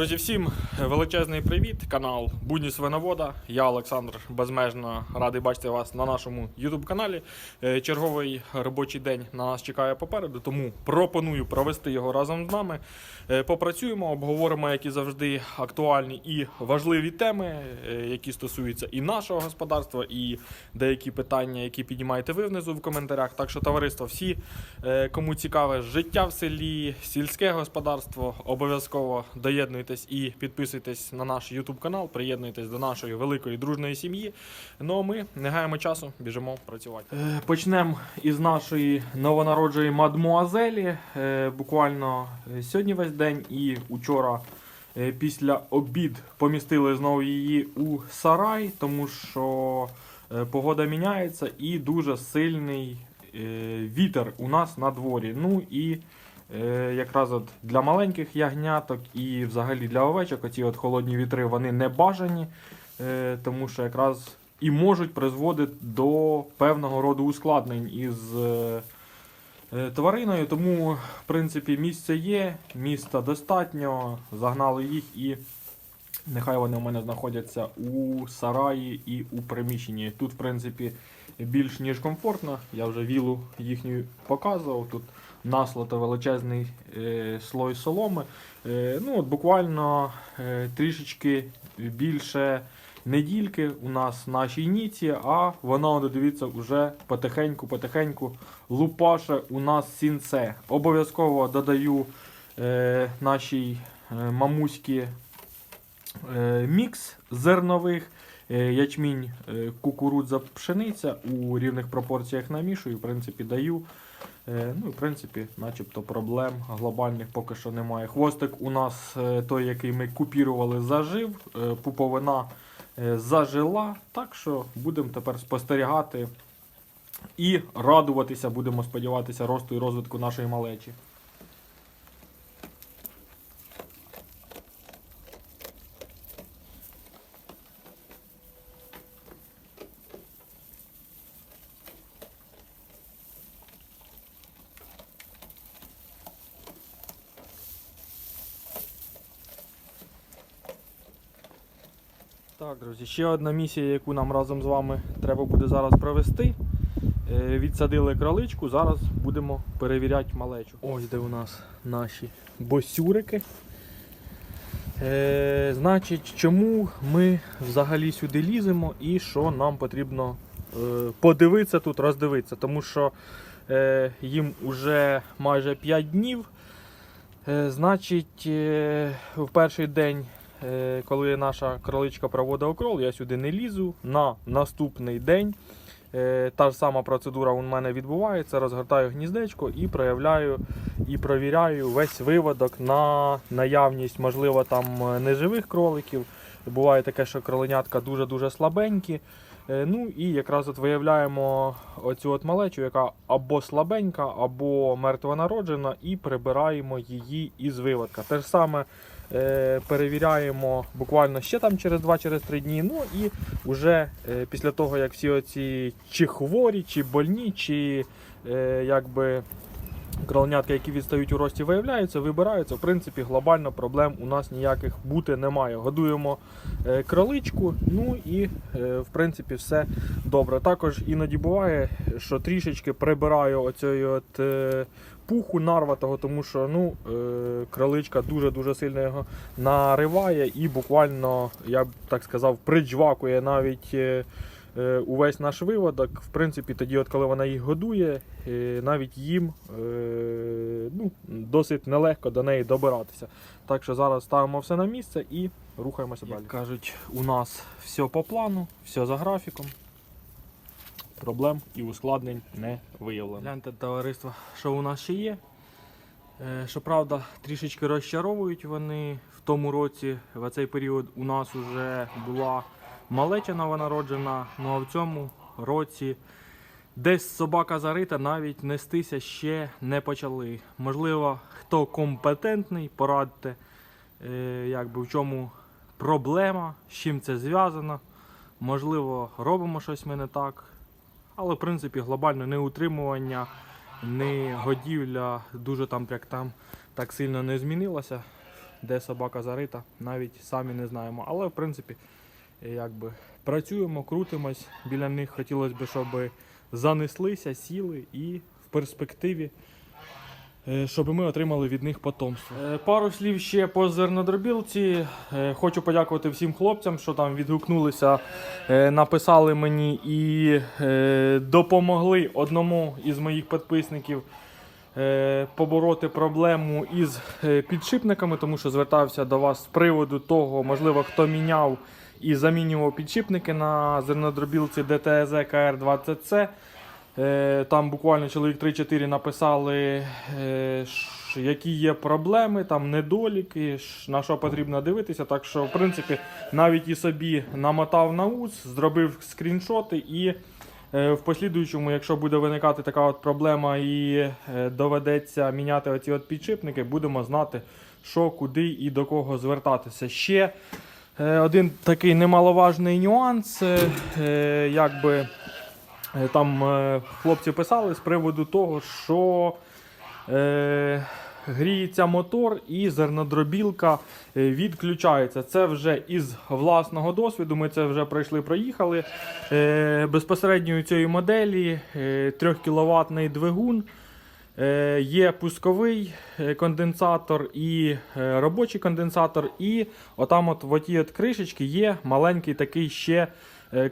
Друзі, всім величезний привіт! Канал Будні Свиновода. Я Олександр безмежно радий бачити вас на нашому YouTube каналі. Е, Черговий робочий день на нас чекає попереду, тому пропоную провести його разом з нами. Е, Попрацюємо, обговоримо, які завжди актуальні і важливі теми, е, які стосуються і нашого господарства, і деякі питання, які піднімаєте ви внизу в коментарях. Так що, товариство, всі, кому цікаве життя в селі, сільське господарство, обов'язково доєднуйтесь і підписуйтесь на наш YouTube канал, приєднуйтесь до нашої великої дружної сім'ї. Ну а ми не гаємо часу, біжимо працювати. Почнемо із нашої новонародженої мадмуазелі. Е, Буквально е, сьогодні весь день і учора. е, Після обід помістили знову її у сарай, тому що е, погода міняється і дуже сильний е, вітер у нас на дворі. Ну і е, якраз от для маленьких ягняток і взагалі для овечок оці от холодні вітри вони не бажані, е, тому що якраз і можуть призводити до певного роду ускладнень із е, е, твариною. Тому, в принципі, місце є, міста достатньо, загнали їх і. Нехай вони у мене знаходяться у сараї і у приміщенні. Тут, в принципі, більш ніж комфортно. Я вже вілу їхню показував. Тут наслото величезний е, слой соломи. Е, ну, от буквально е, трішечки більше недільки у нас нашій ніці, а вона, дивіться, вже потихеньку-потихеньку лупаше у нас сінце. Обов'язково додаю е, нашій е, мамуські е, мікс зернових, е, ячмінь, е, кукурудза, пшениця у рівних пропорціях намішую, в принципі, даю. Е, Ну, і, в принципі, начебто проблем глобальних поки що немає. Хвостик у нас е, той, який ми купірували, зажив, е, пуповина зажила. Так що будемо тепер спостерігати і радуватися, будемо сподіватися, росту і розвитку нашої малечі. Так, друзі, ще одна місія, яку нам разом з вами треба буде зараз провести. Е, Відсадили кроличку, зараз будемо перевіряти малечу. Ось де у нас наші босюрики. Е, значить, чому ми взагалі сюди ліземо і що нам потрібно е, подивитися тут, роздивитися. Тому що е, їм вже майже 5 днів. Е, значить, е, в перший день коли наша кроличка проводить окрол, я сюди не лізу. На наступний день е, та ж сама процедура у мене відбувається. Розгортаю гніздечко і проявляю і провіряю весь виводок на наявність, можливо, там е, неживих кроликів. Буває таке, що кроленятка дуже-дуже слабенькі. Е, Ну і якраз от виявляємо оцю от малечу, яка або слабенька, або мертвонароджена, і прибираємо її із виводка. Те ж саме е, перевіряємо буквально ще там через 2-3 дні. Ну і вже е, після того, як всі оці чи хворі, чи больні, чи е, якби кроленятка, які відстають у рості, виявляються, вибираються. В принципі, глобально проблем у нас ніяких бути немає. Годуємо е, кроличку, ну і е, в принципі все добре. Також іноді буває, що трішечки прибираю оцеї от е, пуху нарватого, тому що ну, кроличка дуже-дуже сильно його нариває і буквально, я б так сказав, приджвакує навіть. Е, Увесь наш виводок, в принципі, тоді, от коли вона їх годує, е, навіть їм е, ну, досить нелегко до неї добиратися. Так що зараз ставимо все на місце і рухаємося далі. Кажуть, у нас все по плану, все за графіком. Проблем і ускладнень не виявлено. Гляньте, товариство, що у нас ще є. Щоправда, трішечки розчаровують вони в тому році. В цей період у нас вже була малеча новонароджена, ну а в цьому році десь собака зарита, навіть нестися ще не почали. Можливо, хто компетентний, порадьте, е, якби в чому проблема, з чим це зв'язано. Можливо, робимо щось ми не так. Але в принципі глобально не утримування, не годівля дуже там як там так сильно не змінилася. де собака зарита, навіть самі не знаємо. Але в принципі, якби працюємо, крутимось біля них. Хотілося б, щоб занеслися, сіли і в перспективі. е, Щоб ми отримали від них потомство. Е, Пару слів ще по зернодробілці. Е, Хочу подякувати всім хлопцям, що там відгукнулися, написали мені і допомогли одному із моїх підписників побороти проблему із підшипниками, тому що звертався до вас з приводу того, можливо, хто міняв і замінював підшипники на зернодробілці ДТЗ КР-20C. Е, Там буквально чоловік 3-4 написали, е, які є проблеми, там недоліки, на що потрібно дивитися. Так що, в принципі, навіть і собі намотав на ус, зробив скріншоти і е, в послідуючому, якщо буде виникати така от проблема і доведеться міняти оці от підшипники, будемо знати, що, куди і до кого звертатися. Ще один такий немаловажний нюанс, е, е, якби. Е, Там е, хлопці писали з приводу того, що е, гріється мотор і зернодробілка е, відключається. Це вже із власного досвіду. Ми це вже пройшли, проїхали. Е, безпосередньо у цієї моделі е, 3 кВт двигун. Е, Є пусковий е, конденсатор і е, робочий конденсатор, і отам от в отій от кришечці є маленький такий ще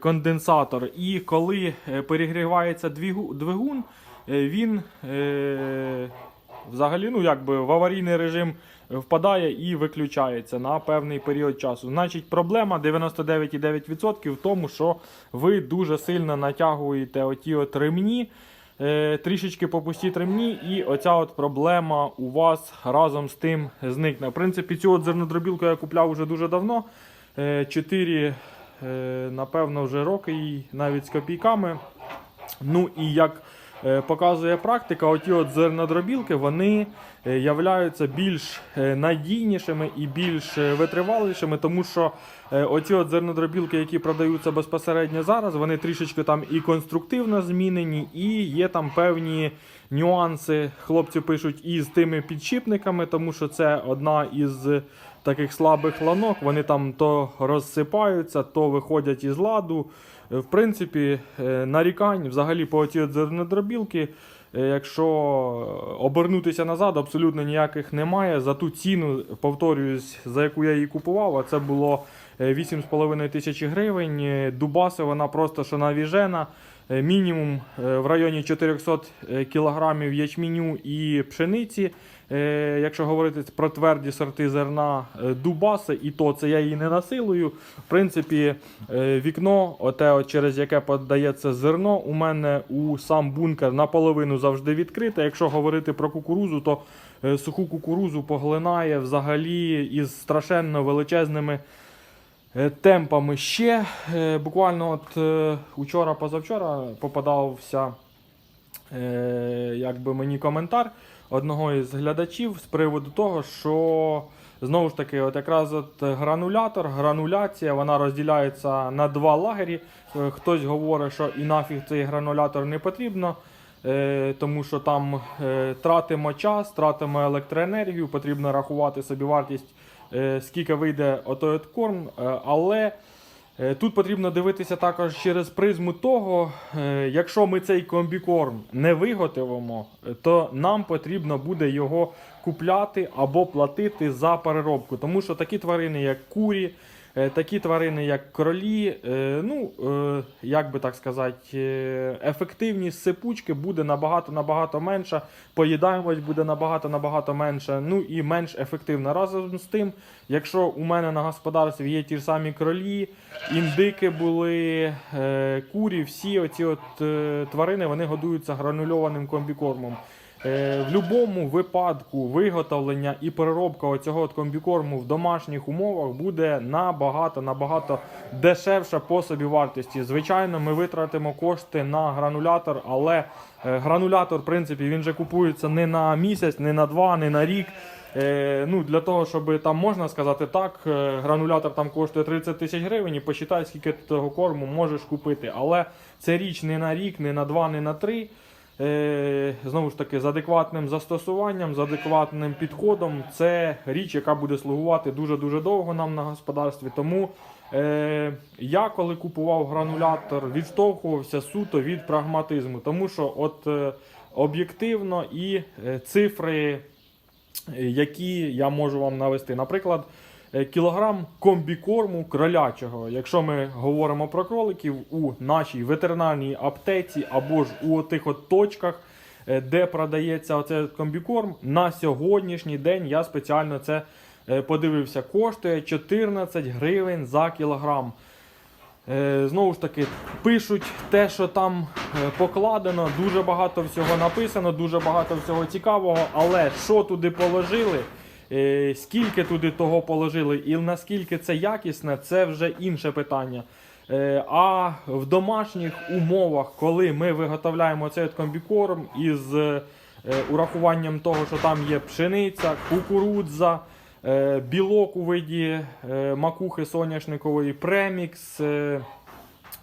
конденсатор. І коли перегрівається двигун, він взагалі ну, якби в аварійний режим впадає і виключається на певний період часу. Значить, проблема 99,9% в тому, що ви дуже сильно натягуєте оті от ремні. Е, трішечки попустіть ремні, і оця от проблема у вас разом з тим зникне. В принципі, цю от зернодробілку я купляв уже дуже давно. Чотири, напевно, вже роки, навіть з копійками. Ну і як е, показує практика, оті от зернодробілки вони е, являються більш е, надійнішими і більш е, витривалішими, тому що е, оці от зернодробілки, які продаються безпосередньо зараз, вони трішечки там і конструктивно змінені, і є там певні нюанси. Хлопці пишуть із тими підшипниками, тому що це одна із таких слабих ланок. Вони там то розсипаються, то виходять із ладу. Е, В принципі, е, нарікань взагалі по ці зернодробілки, е, якщо обернутися назад, абсолютно ніяких немає. За ту ціну, повторююсь, за яку я її купував, а це було е, 8,5 тисячі гривень. Дубаси вона просто що навіжена. Е, Мінімум е, в районі 400 кг ячменю і пшениці. Е, Якщо говорити про тверді сорти зерна е, Дубаси, і то це я її не насилую. В принципі, е, вікно, оте, от, через яке подається зерно, у мене у сам бункер наполовину завжди відкрите. Якщо говорити про кукурузу, то е, суху кукурузу поглинає взагалі із страшенно величезними е, темпами. Ще е, буквально от е, учора-позавчора попадався е, якби мені коментар одного із глядачів з приводу того, що знову ж таки, от якраз от гранулятор, грануляція, вона розділяється на два лагері. Е, Хтось говорить, що і нафіг цей гранулятор не потрібно. е, Тому що там е, тратимо час, тратимо електроенергію, потрібно рахувати собі вартість, е, скільки вийде отой от корм. Е, Але Е, Тут потрібно дивитися також через призму того, е, якщо ми цей комбікорм не виготовимо, е, то нам потрібно буде його купляти або платити за переробку. Тому що такі тварини, як курі, е, такі тварини, як кролі, е, ну, е, як би так сказати, е, ефективність сипучки буде набагато набагато менша, поїдаємось буде набагато набагато менша, ну і менш ефективна. Разом з тим, якщо у мене на господарстві є ті ж самі кролі, індики були, е, курі, всі оці от е, тварини вони годуються гранульованим комбікормом. Е, в будь-якому випадку виготовлення і переробка оцього комбікорму в домашніх умовах буде набагато набагато дешевша по собі вартості. Звичайно, ми витратимо кошти на гранулятор, але е, гранулятор, в принципі, він же купується не на місяць, не на два, не на рік. Е, ну, для того, щоб там можна сказати так, гранулятор там коштує 30 тисяч гривень і посчитай, скільки ти того корму можеш купити. Але це річ не на рік, не на два, не на три. Е, знову ж таки, з адекватним застосуванням, з адекватним підходом. Це річ, яка буде слугувати дуже-дуже довго нам на господарстві. Тому е, я, коли купував гранулятор, відштовхувався суто від прагматизму. Тому що от е, об'єктивно і е, цифри, е, які я можу вам навести. Наприклад, кілограм комбікорму кролячого. Якщо ми говоримо про кроликів у нашій ветеринарній аптеці або ж у тих от точках, е, де продається оцей комбікорм, на сьогоднішній день я спеціально це е, подивився. Коштує 14 гривень за кілограм. Е, Знову ж таки, пишуть те, що там е, покладено, дуже багато всього написано, дуже багато всього цікавого, але що туди положили, е, скільки туди того положили і наскільки це якісне, це вже інше питання. Е, А в домашніх умовах, коли ми виготовляємо цей комбікорм із е, урахуванням того, що там є пшениця, кукурудза, е, білок у виді е, макухи соняшникової, премікс.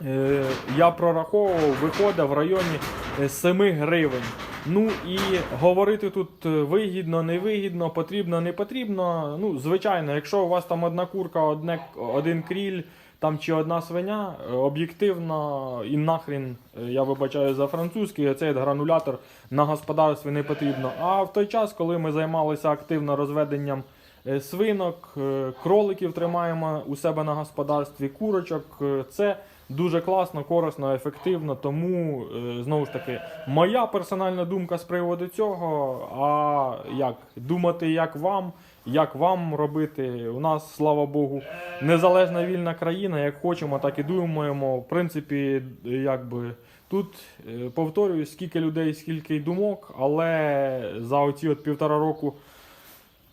Е, е, Я прораховував, виходить в районі е, 7 гривень. Ну і говорити тут е, вигідно, невигідно, потрібно, не потрібно. Ну, звичайно, якщо у вас там одна курка, одне, один кріль там чи одна свиня, е, об'єктивно і нахрін, е, я вибачаю за французький, цей гранулятор на господарстві не потрібно. А в той час, коли ми займалися активно розведенням е, свинок, е, кроликів тримаємо у себе на господарстві, курочок, е, це дуже класно, корисно, ефективно. Тому е, знову ж таки, моя персональна думка з приводу цього. А як думати, як вам? Як вам робити? У нас, слава Богу, незалежна вільна країна. Як хочемо, так і думаємо. В принципі, якби тут е, повторюю, скільки людей, скільки й думок, але за оці от півтора року.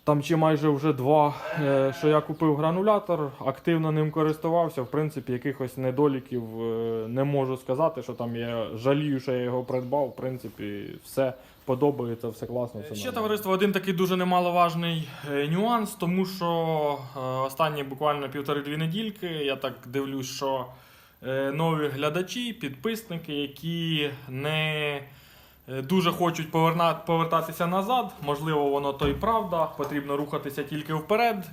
Там чи майже вже два, е, що я купив гранулятор, активно ним користувався. В принципі, якихось недоліків е, не можу сказати, що там я жалію, що я його придбав. В принципі, все подобається, все класно. Все Ще товариство, один такий дуже немаловажний е, нюанс, тому що останні буквально півтори-дві недільки я так дивлюсь, що нові глядачі, підписники, які не дуже хочуть повертатися назад, можливо, воно то й правда, потрібно рухатися тільки вперед.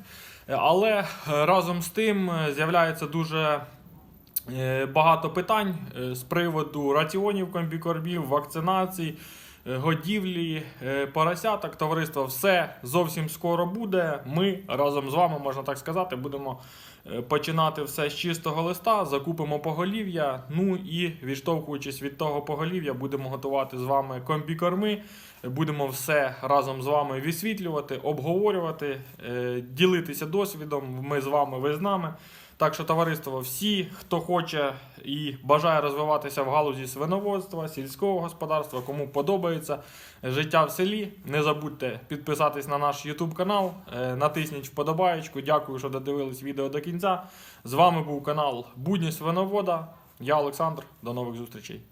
Е, Але е, разом з тим е, з'являється дуже Е, багато питань е, з приводу раціонів комбікормів, вакцинацій, е, годівлі, е, поросяток. Товариство, все зовсім скоро буде. Ми разом з вами, можна так сказати, будемо е, починати все з чистого листа, закупимо поголів'я. Ну і відштовхуючись від того поголів'я, будемо готувати з вами комбікорми. Будемо все разом з вами висвітлювати, обговорювати, е, ділитися досвідом. Ми з вами, ви з нами. Так що, товариство, всі, хто хоче і бажає розвиватися в галузі свиноводства, сільського господарства, кому подобається життя в селі, не забудьте підписатись на наш YouTube канал, е, натисніть вподобаєчку. Дякую, що додивились відео до кінця. З вами був канал Будність Виновода. Я Олександр. До нових зустрічей.